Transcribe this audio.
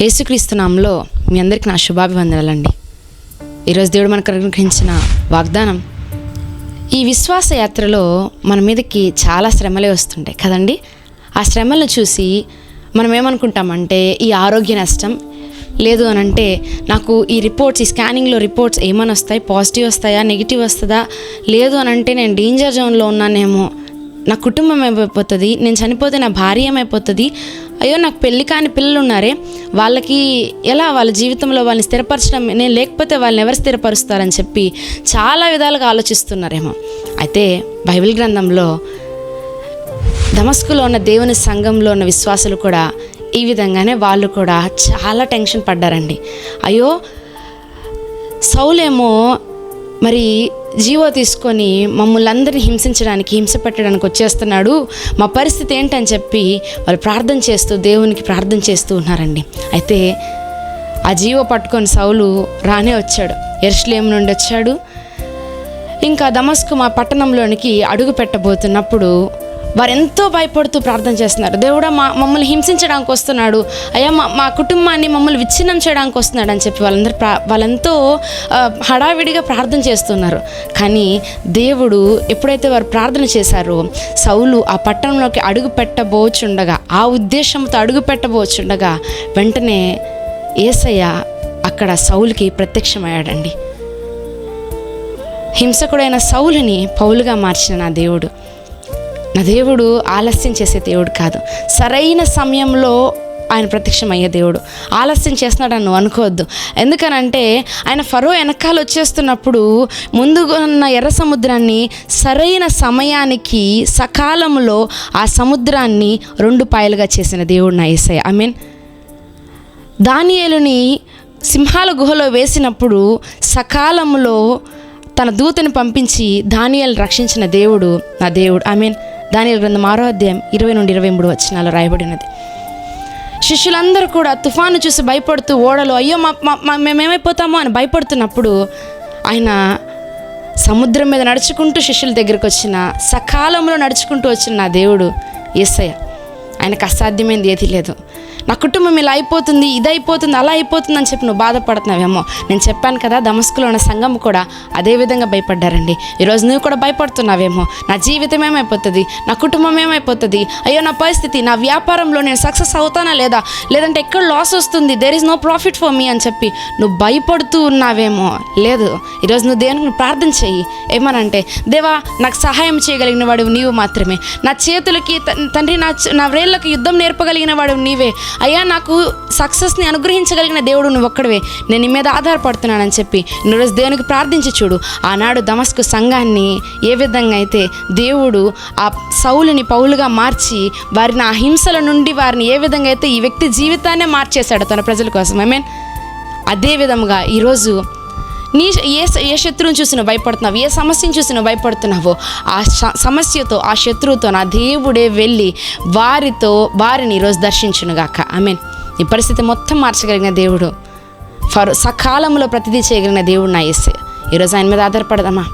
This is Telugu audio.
యేసుక్రీస్తునామంలో మీ అందరికీ నా శుభాభివందనాలండి. ఈరోజు దేవుడు మనకు అనుగ్రహించిన వాగ్దానం ఈ విశ్వాస యాత్రలో మన మీదకి చాలా శ్రమలే వస్తుంటాయి కదండి? ఆ శ్రమలను చూసి మనం ఏమనుకుంటామంటే ఈ ఆరోగ్య నష్టం లేదు అని అంటే నాకు ఈ రిపోర్ట్స్ ఈ స్కానింగ్లో రిపోర్ట్స్ ఏమని వస్తాయి పాజిటివ్ వస్తాయా నెగిటివ్ వస్తుందా లేదు అని అంటే నేను డేంజర్ జోన్లో ఉన్నానేమో నా కుటుంబం ఏమైపోతుంది నేను చనిపోతే నా భార్య ఏమైపోతుంది? అయ్యో నాకు పెళ్ళి కాని పిల్లలు ఉన్నారే వాళ్ళకి ఎలా వాళ్ళ జీవితంలో వాళ్ళని స్థిరపరచడం? నేను లేకపోతే వాళ్ళని ఎవరు స్థిరపరుస్తారని చెప్పి చాలా విధాలుగా ఆలోచిస్తున్నారేమో. అయితే బైబిల్ గ్రంథంలో దమస్కులో ఉన్న దేవుని సంఘంలో ఉన్న విశ్వాసులు కూడా ఈ విధంగానే వాళ్ళు కూడా చాలా టెన్షన్ పడ్డారండి. అయ్యో సౌలేమో మరి జీవో తీసుకొని మమ్మల్ని అందరినీ హింసించడానికి హింస పెట్టడానికి వచ్చేస్తున్నాడు. మా పరిస్థితి ఏంటని చెప్పి వాళ్ళు ప్రార్థన చేస్తూ దేవునికి ప్రార్థన చేస్తూ ఉన్నారండి. అయితే ఆ జీవో పట్టుకొని సౌలు రానే వచ్చాడు. ఎర్స్లేం నుండి వచ్చాడు. ఇంకా దమస్కు మా పట్టణంలోనికి అడుగు పెట్టబోతున్నప్పుడు వారు ఎంతో భయపడుతూ ప్రార్థన చేస్తున్నారు. దేవుడా మా మమ్మల్ని హింసించడానికి వస్తున్నాడు. అయ్యా మా మా కుటుంబాన్ని మమ్మల్ని విచ్ఛిన్నం చేయడానికి వస్తున్నాడు అని చెప్పి వాళ్ళందరూ ప్రా వాళ్ళెంతో హడావిడిగా ప్రార్థన చేస్తున్నారు. కానీ దేవుడు ఎప్పుడైతే వారు ప్రార్థన చేశారో సౌలు ఆ పట్టణంలోకి అడుగు పెట్టబోచుండగా ఆ ఉద్దేశంతో అడుగు పెట్టబోచుండగా వెంటనే ఏసయ్య అక్కడ సౌలుకి ప్రత్యక్షమయ్యాడండి. హింసకుడైన సౌలుని పౌలుగా మార్చిన నా దేవుడు. దేవుడు ఆలస్యం చేసే దేవుడు కాదు. సరైన సమయంలో ఆయన ప్రత్యక్షమయ్యే దేవుడు. ఆలస్యం చేస్తున్నాడని నువ్వు అనుకోవద్దు. ఎందుకనంటే ఆయన ఫరో వెనకాల వచ్చేస్తున్నప్పుడు ముందుగా ఉన్న ఎర్ర సముద్రాన్ని సరైన సమయానికి సకాలంలో ఆ సముద్రాన్ని రెండు పాయలుగా చేసిన దేవుడు నా ఐ మీన్ దానియేలుని సింహాల గుహలో వేసినప్పుడు సకాలంలో తన దూతని పంపించి దానియేలు రక్షించిన దేవుడు నా దేవుడు. ఐ మీన్ దాని గ్రంథం ఆరో అధ్యాయం ఇరవై నుండి ఇరవై మూడు వచ్చినాలో రాయబడినది. శిష్యులందరూ కూడా తుఫాను చూసి భయపడుతూ ఓడలు అయ్యో మా మేమేమైపోతామో అని భయపడుతున్నప్పుడు ఆయన సముద్రం మీద నడుచుకుంటూ శిష్యుల దగ్గరికి వచ్చిన సకాలంలో నడుచుకుంటూ వచ్చిన నా దేవుడు యేసయ్య ఆయనకు అసాధ్యమైనది ఏది లేదు. నా కుటుంబం ఇలా అయిపోతుంది ఇది అయిపోతుంది అలా అయిపోతుంది అని చెప్పి నువ్వు బాధపడుతున్నావేమో. నేను చెప్పాను కదా దమస్కులో ఉన్న సంఘం కూడా అదే విధంగా భయపడ్డారండి. ఈరోజు నువ్వు కూడా భయపడుతున్నావేమో. నా జీవితం ఏమైపోతుంది? నా కుటుంబం ఏమైపోతుంది? అయ్యో నా పరిస్థితి నా వ్యాపారంలో నేను సక్సెస్ అవుతానా లేదా? లేదంటే ఎక్కడ లాస్ వస్తుంది? There is no profit for me అని చెప్పి నువ్వు భయపడుతూ ఉన్నావేమో. లేదు ఈరోజు నువ్వు దేవునికి ప్రార్థన చెయ్యి. ఏమనంటే దేవా నాకు సహాయం చేయగలిగిన వాడు నీవు మాత్రమే. నా చేతులకి తండ్రి నా నా నా శత్రువులకు యుద్ధం నేర్పగలిగిన వాడు నీవే. అయ్యా నాకు సక్సెస్ని అనుగ్రహించగలిగిన దేవుడు నువ్వు ఒక్కడవే నేను నీ మీద ఆధారపడుతున్నానని చెప్పి నువ్వు రోజు దేవునికి ప్రార్థించి చూడు. ఆనాడు దమస్కు సంఘాన్ని ఏ విధంగా అయితే దేవుడు ఆ సౌలుని పౌలుగా మార్చి వారిని ఆ హింసల నుండి వారిని ఏ విధంగా అయితే ఈ వ్యక్తి జీవితాన్నే మార్చేశాడు తన ప్రజల కోసం. ఐ మీన్ అదే విధముగా ఈరోజు నీ ఏ ఏ శత్రువుని చూసినా భయపడుతున్నావు? ఏ సమస్యను చూసినా భయపడుతున్నావో? ఆ సమస్యతో ఆ శత్రువుతో నా దేవుడే వెళ్ళి వారితో వారిని ఈరోజు దర్శించునుగాక. ఐ మీన్ ఈ పరిస్థితి మొత్తం మార్చగలిగిన దేవుడు. ఫర్ సకాలంలో ప్రతిదీ చేయగలిగిన దేవుడు నా ఎస్సే ఈరోజు ఆయన మీద ఆధారపడదామా?